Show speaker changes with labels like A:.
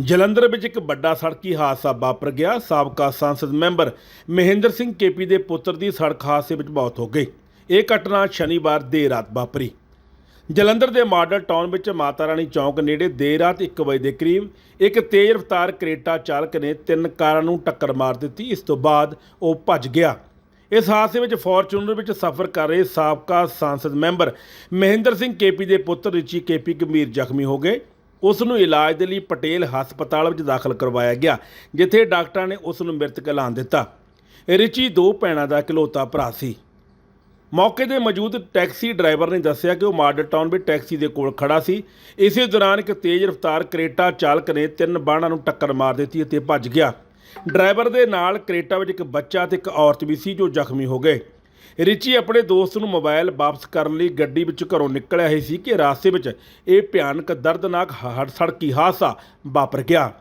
A: ਜਲੰਧਰ ਵਿੱਚ ਇੱਕ ਵੱਡਾ ਸੜਕੀ ਹਾਦਸਾ ਵਾਪਰ ਗਿਆ। ਸਾਬਕਾ ਸੰਸਦ ਮੈਂਬਰ ਮਹਿੰਦਰ ਸਿੰਘ ਕੇਪੀ ਦੇ ਪੁੱਤਰ ਦੀ ਸੜਕ ਹਾਦਸੇ ਵਿੱਚ ਮੌਤ ਹੋ ਗਈ। ਇਹ ਘਟਨਾ ਸ਼ਨੀਵਾਰ ਦੇਰ ਰਾਤ ਵਾਪਰੀ। ਜਲੰਧਰ ਦੇ ਮਾਡਲ ਟਾਊਨ ਵਿੱਚ ਮਾਤਾ ਰਾਣੀ ਚੌਂਕ ਨੇੜੇ ਦੇਰ ਰਾਤ 1 ਵਜੇ ਦੇ ਕਰੀਬ ਇੱਕ ਤੇਜ਼ ਰਫ਼ਤਾਰ ਕਰੇਟਾ ਚਾਲਕ ਨੇ ਤਿੰਨ ਕਾਰਾਂ ਨੂੰ ਟੱਕਰ ਮਾਰ ਦਿੱਤੀ। ਇਸ ਤੋਂ ਬਾਅਦ ਉਹ ਭੱਜ ਗਿਆ। ਇਸ ਹਾਦਸੇ ਵਿੱਚ ਫੋਰਚੂਨਰ ਵਿੱਚ ਸਫ਼ਰ ਕਰ ਰਹੇ ਸਾਬਕਾ ਸੰਸਦ ਮੈਂਬਰ ਮਹਿੰਦਰ ਸਿੰਘ ਕੇਪੀ ਦੇ ਪੁੱਤਰ ਰਿਚੀ ਕੇਪੀ ਗੰਭੀਰ ਜ਼ਖਮੀ ਹੋ ਗਏ। ਉਸ ਨੂੰ ਇਲਾਜ ਦੇ ਲਈ ਪਟੇਲ ਹਸਪਤਾਲ ਵਿੱਚ ਦਾਖਲ ਕਰਵਾਇਆ ਗਿਆ, ਜਿੱਥੇ ਡਾਕਟਰਾਂ ਨੇ ਉਸ ਨੂੰ ਮ੍ਰਿਤਕ ਐਲਾਨ ਦਿੱਤਾ। ਰਿਚੀ ਦੋ ਭੈਣਾਂ ਦਾ ਇਕਲੌਤਾ ਭਰਾ ਸੀ। ਮੌਕੇ ਤੇ ਮੌਜੂਦ ਟੈਕਸੀ ਡਰਾਈਵਰ ਨੇ ਦੱਸਿਆ ਕਿ ਉਹ ਮਾਡਲ ਟਾਊਨ ਵਿੱਚ ਟੈਕਸੀ ਦੇ ਕੋਲ ਖੜਾ ਸੀ। ਇਸੇ ਦੌਰਾਨ ਇੱਕ ਤੇਜ਼ ਰਫ਼ਤਾਰ ਕਰੇਟਾ ਚਾਲਕ ਨੇ ਤਿੰਨ ਬਾਣਾਂ ਨੂੰ ਟੱਕਰ ਮਾਰ ਦਿੱਤੀ ਅਤੇ ਭੱਜ ਗਿਆ। ਡਰਾਈਵਰ ਦੇ ਨਾਲ ਕਰੇਟਾ ਵਿੱਚ ਇੱਕ ਬੱਚਾ ਤੇ ਇੱਕ ਔਰਤ ਵੀ ਸੀ ਜੋ ਜ਼ਖਮੀ ਹੋ ਗਏ। ਰਿਚੀ ਆਪਣੇ ਦੋਸਤ ਨੂੰ ਮੋਬਾਈਲ ਵਾਪਸ ਕਰਨ ਲਈ ਗੱਡੀ ਵਿੱਚ ਘਰੋਂ ਨਿਕਲਿਆ ਹੀ ਸੀ ਕਿ ਰਾਸਤੇ ਵਿੱਚ ਇਹ ਭਿਆਨਕ, ਦਰਦਨਾਕ ਹੜ ਸੜਕੀ ਹਾਦਸਾ ਵਾਪਰ ਗਿਆ।